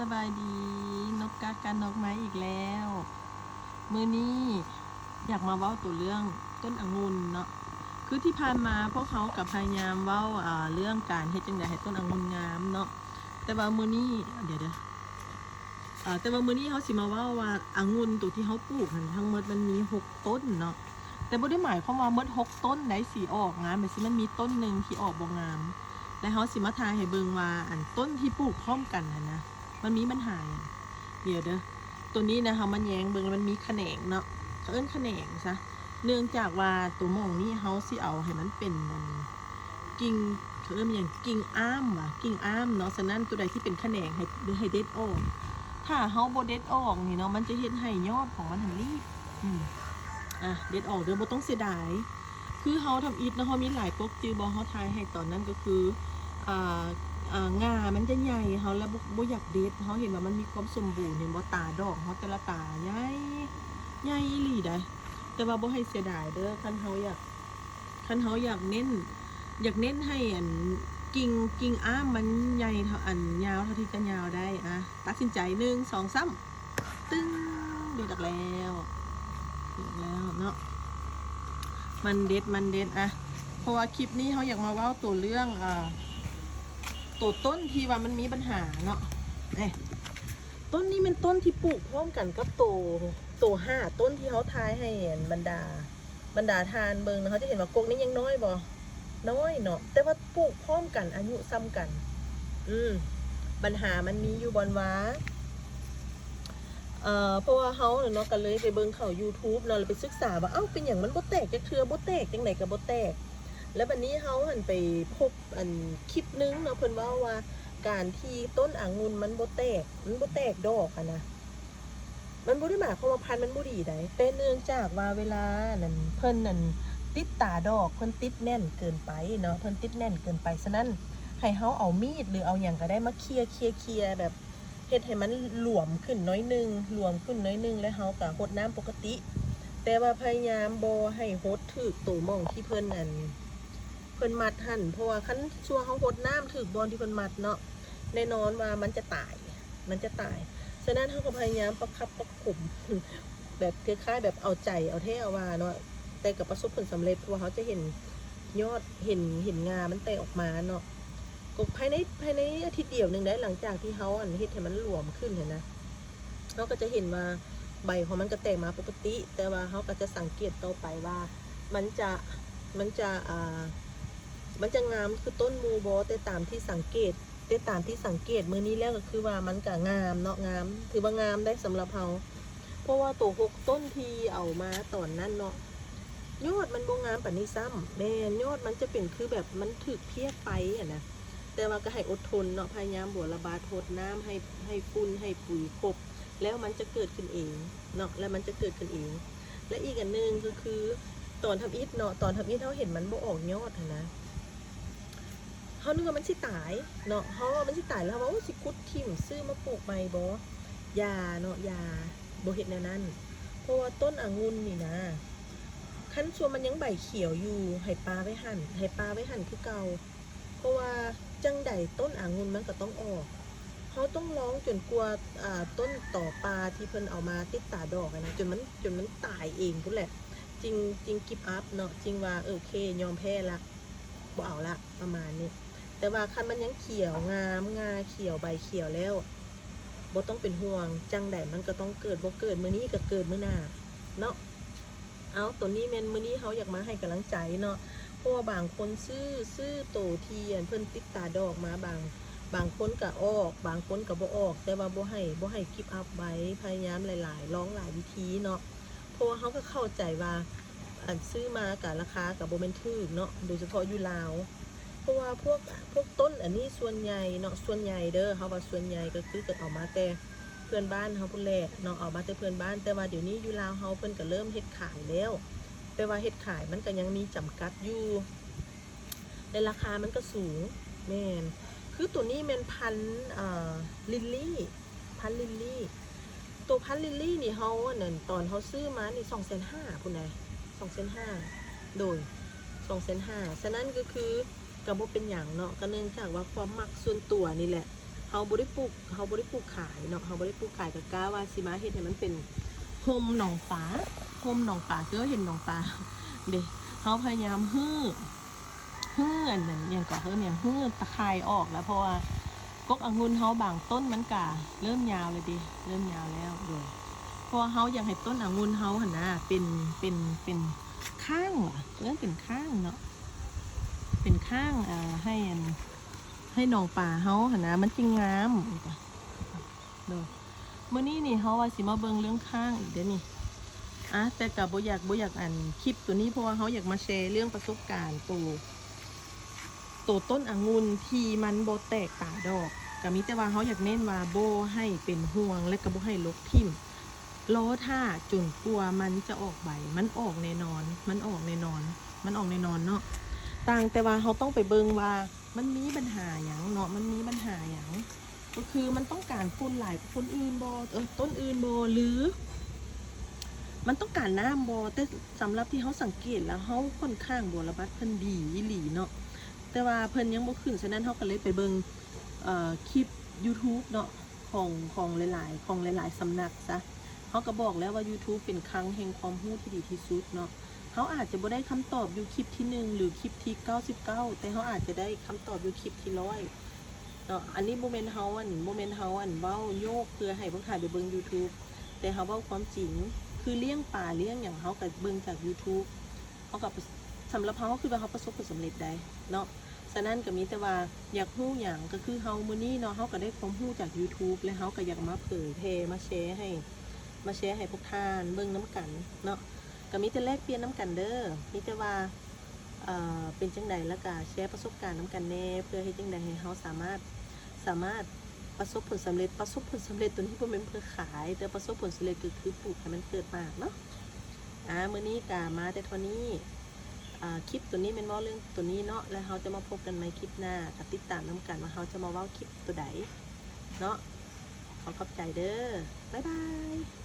สบายดีนกกากันนกไม้อีกแล้ว มือนี้อยากมาเว้าตัวเรื่องต้นองุ่นเนาะคือที่ผ่านมาพวกเขากับพยายามเว้าเรื่องการเฮ็ดจังไดให้ต้นองุ่นงามเนาะแต่ว่ามือนี้เดี๋ยวเดี๋ยวแต่ว่ามือนี้เขาสิมาเว้าว่าองุ่นตัวที่เขาปลูกหันทั้งหมดมันมีหกต้นเนาะแต่บ่ได้หมายความว่าหมดหกต้นได้สีออกงามแบบสิมันมีต้นหนึ่งที่ออกบ่งาม แล้วเขาสิมาทายให้เบิงว่าอันต้นที่ปลูกพร้อมกันนะนะ มันมีปัญหาเดี๋ยวเด้อตัวนี้นะคะมันแยงเบิงล้วมันมีแขนงเนาะเขาเอิ้นแขนงซะเนื่องจากว่าตัวมองนี้เขาสิเอาให้มันเป็นอันกิ่งเขาเอิ้นอย่างกิ่งอ้ามว่ะกิ่งอ้ามเนาะฉะนั้นตัวใดที่เป็นแขนงให้ให้เด็ดออกถ้าเฮาโบเด็ดออกนี่เนาะมันจะเฮ็ดให้ยอดของมันหันรีบอืมอะเด็ดออกเด้อบ่ต้องเสียดายคือเฮาทำอิฐนะเฮามีหลายปกจือบ่เฮาทายให้ตอนนั้นก็คืออ่า งามันจะใหญ่เฮาแล้วบ่บ่อยากเด็ดเฮาเห็นว่ามันมีความสมบูรณ์เห็นบ่ตาดอกเฮาแต่ละตาใหญ่ใหญ่อีหลีได้แต่ว่าบ่ให้เสียดายเด้อคันเฮาอยากคันเฮาอยากเน้น อยากเน้นให้อันกิ่งกิ่งอ้ามมันใหญ่เท่าอันยาวเท่าที่จะยาวได้อะตัดสินใจหนึ่งสองสามตึ้งเด็ดออกแล้วเด็ดแล้วเนาะมันเด็ดมันเด็ดอะเพราะว่าคลิปนี้เขาอยากมาเว้าตัวเรื่องอ่า ตัวต้นที่ว่ามันมีปัญหาเนาะเอ้ยต้นนี้เป็นต้นที่ปลูกพร้อมกันกับตัวตัวห้าต้นที่เขาทายให้เห็นบรรดา บรรดาทานเบิงนะเขาจะเห็นว่ากกนี้ยังน้อยบ่น้อยเนาะแต่ว่าปลูกพร้อมกันอายุซ้ำกัน อืมปัญหามันมีอยู่บอนว้าเอ่อเพราะว่าเฮาเนาะก็เลยไปเบิ่งเขา YouTube เนาะไปศึกษาว่าเอ้าเป็นอย่างมันบ่แตกจักเทือบ่แตกจังไดก็บ่แตก แล้วบัดนี้เฮาหันไปพบอันคลิปหนึงเนาะเพิ่นว้าว่าการที่ต้นองุ่นมันบ่แตก มันบ่แตกดอกอะนะมันบ่ได้หมายความว่าพันธุ์มันบ่ดีใดแต่เนื่องจากว่าเวลานั่นเพิ่นนั่นติดตาดอกเพิ่นติดแน่นเกินไปเนาะเพิ่นติดแน่นเกินไปฉะนั้นให้เฮาเอามีดหรือเอาหยังก็ได้มาเคลียร์เคลียร์เคลียร์แบบเฮ็ดให้มันหลวมขึ้นน้อยนึงหลวมขึ้นน้อยนึงแล้วเฮาก็หดน้ำปกติ แต่ว่าพยายามบ่ให้หดถึกตัวมองที่เพิ่นนั่น พิ่นมัดหั่นเพราะว่าคันช่วเฮาหดน้ำถึกบอลที่เพิ่นมัดเนาะแน่นอนว่ามันจะตาย มันจะตาย ฉะนั้นเฮาก็พยายามประคับประคุมแบบคล้ายๆแบบเอาใจเอาแท้เอาว่าเนาะแต่ก็ประสบผลสำเร็จเพราะว่าเขาจะเห็นยอดเห็นเห็นงามันแตกออกมาเนาะก็ภายในภายในอาทิตย์เดียวหนึ่งได้หลังจากที่เขาอันเฮ็ดให้มันหลวมขึ้นเห็นนะเขาก็จะเห็นว่าใบของมันก็แตกมาปกติ แต่ว่าเขาก็จะสังเกตต่อไปว่า มันจะมันจะอ่า มันจะงามคือต้นมูโบแต่ตามที่สังเกตแต่ตามที่สังเกตมือนี้แล้วก็คือว่ามันก็งามเนาะงาม ถือว่างามได้สำหรับเขาเพราะว่าตัวหกต้นทีเอามาตอนนั้นเนาะยอดมันบงงามปานนี้ซ้ำแม่นยอดมันจะเป็นคือแบบมันถึกเพี้ยไปอะนะแต่ว่าก็ให้อดทนเนาะพยายามบวระบาดทดน้ำให้ให้ฝุ่นให้ปุ๋ยครบแล้วมันจะเกิดขึ้นเองเนาะแล้วมันจะเกิดขึ้นเอง และอีกอันหนึ่งก็คือตอนทำอิฐเนาะตอนทำอิฐเขาเห็นมันบ่ออกยอดหั้นนะ เขานึกว่ามันสิตายเนาะเขาว่ามันสิตายแล้วว่าโอ้สิคุดทิ่มซื้อมาปลูกใหม่บ่ยาเนาะยาบ่เห็ดแนวนั้นเพราะว่าต้นองุ่นนี่นะขั้นชวนมันยังใบเขียวอยู่ให้ปลาไว้หั่นให้ปลาไว้หั่นคือเก่าเพราะว่าจังใดต้นอ่างุนมันก็ต้องออกเขาต้องร้องจนกลัวต้นต่อปลาที่เพิ่นเอามาติดตาดอกนะจนมันจนมันตายเองพุ่นแหละ จริงจริงกิฟอัพเนาะจริงว่าเออโอเคยอมแพ้ละบ่เอาละประมาณนี้ แต่ว่าคันมันยังเขียวงามงาเขียวใบเขียวแล้วบ่ต้องเป็นห่วงจังใดมันก็ต้องเกิดบ่เกิดมื้อนี้ก็เกิดมื้อหน้าเนาะเอาตัวนี้แมนมื้อนี้เขาอยากมาให้กำลังใจเนาะเพราะว่าบางคนซื้อซื้อโตเทียนเพิ่นติดตาดอกมาบาง บางคนก็ออก บางคนก็บ่ออก แต่ว่าบ่ให้บ่ให้กิฟอัพไว้พยายามหลายๆลองหลายวิธีเนาะเพราะว่าเขาก็เข้าใจว่าอันซื้อมากับราคากับโบเมนถูกเนาะโดยเฉพาะอยู่ลาว เพราะว่าพวกพวกต้นอันนี้ส่วนใหญ่เนาะส่วนใหญ่เด้อเขาว่าส่วนใหญ่ก็คือเกิดออกมาแต่เพื่อนบ้านเขาพุ่นแหละเนาะเอามาแต่เพื่อนบ้าน แต่ว่าเดี๋ยวนี้อยู่ลาวเขาเพิ่นก็เริ่มเฮ็ดขายแล้ว แต่ว่าเฮ็ดขายมันก็ยังมีจำกัดอยู่ในราคามันก็สูงแมนคือตัวนี้แมนพันลิลลี่พันลิลลี่ตัวพันลิลลี่นี่เขาอันนั่นตอนเขาซื้อมานี่สองแสนห้าพุ่นใดสองแสนห้าโดยสองแสนห้าฉะนั้นก็คือ กับว่เป็นอย่างเนาะก็เนื่องจากว่าความมักส่วนตัวนี่แหละเฮาบ่ได้ปลูกเฮาบ่ได้ปลูกขายเนาะเฮาบ่ได้ปลูกขายก็กล้าว่าสิมาเฮ็ดให้มันเป็นโฮมหนองฟ้าโฮมหนองฟ้าคือเห็นหนองฟ้าเด้เฮาพยายามฮื้อฮื้ออันนั้นอย่างก็เฮิ่มอย่างฮื้อตะไคร้ออกแล้วเพราะว่ากกองุ่นเฮาบางต้นมันก็เริ่มยาวเลยดิเริ่มยาวแล้วโดยพราะเฮาอยากให้ต้นองุ่นเฮาหันนะเป็นเป็นเป็นข้างว่ะเริ่มเป็นข้างเนาะ เป็นข้างอ่าให้ให้น้องป่าเฮาหนะมันจริงงามเด้อมื้อนี้นี่เฮาว่าสิมาเบิ่งเรื่องข้างอีกเด้อนี่อะแต่ก็บ่อยากบอยากอันคลิปตัวนี้เพราะว่าเฮาอยากมาแชร์เรื่องประสบการณ์ตัวตัวต้นองุ่นที่มันโบแตกตาดอกก็มีแต่ว่าเฮาอยากเน้นว่าโบให้เป็นห่วงและก็บ่ให้ลกทิ่มรอท่าจนกลัวมันจะออกใบ มันออกแน่นอน มันออกแน่นอน มันออกแน่นอนเนาะ ต่างแต่ว่าเฮาต้องไปเบิงว่า มันมีปัญหาอย่างเนาะมันมีปัญหาอย่างก็คือมันต้องการฝุ่นหลายกว่าคนอื่นบอเออต้นอื่นบอหรือ มันต้องการน้ำบอแต่สำหรับที่เขาสังเกตแล้วเขาค่อนข้างบระบัดเพิ่นดีหลีเนาะแต่ว่าเพิ่นยังบ่ขึ้นฉะนั้นเขาก็เลยไปเบิงคลิป YouTube เนาะของของหลาย ๆ ของหลาย ๆสำนักซะเขาก็บอกแล้วว่า YouTube เป็นครั้งแห่งความรู้ที่ดีที่สุดเนาะ เขาอาจจะบ่ได้คำตอบอยู่คลิปที่หนึ่งหรือคลิปที่99แต่เขาอาจจะได้คำตอบอยู่คลิปที่ร้อยเนาะอันนี้โมเมนต์เฮาอันโมเมนต์เฮาอันเว้าโยกเพื่อให้พวกถ่ายไปเบิ่ง YouTube แต่เฮาเว้าความจริงคือเลี้ยงป่าเลี้ยงอย่างเฮากับเบิ่งจาก YouTube เขากับสำหรับเขาคือว่าเขาประสบผลสำเร็จได้เนาะฉะนั้นก็มีแต่ว่าอยากรู้อย่างก็คือเฮามื้อนี้เนาะเฮาก็ได้ความรู้จาก YouTube และเฮาก็อยากมาเผยแพร่มาแชร์ให้ มาแชร์ให้พวกท่านเบิ่งน้ำกันเนาะ ก็มีแต่แลกเปลี่ยนน้ำกันเด้อมีแต่ว่าเอ่อเป็นจังใดแล้วก็แชร์ประสบการณ์น้ำกันแน่เพื่อให้จังใดให้เขาสามารถสามารถประสบผลสำเร็จประสบผลสำเร็จตัวนี้บ่แม่นเพื่อขาย แต่ประสบผลสำเร็จก็คือปลูกให้มันเกิดมากเนาะอ่ามื้อนี้ก็มาแต่เท่านี้อ่าคลิปตัวนี้เป็นว่าเรื่องตัวนี้เนาะแล้วเราจะมาพบกันใหมคลิปหน้าก็ติดตามน้ำกันว่าเราจะมาว้าคลิปตัวใดเนาะขอขอบใจเด้อบ๊ายบาย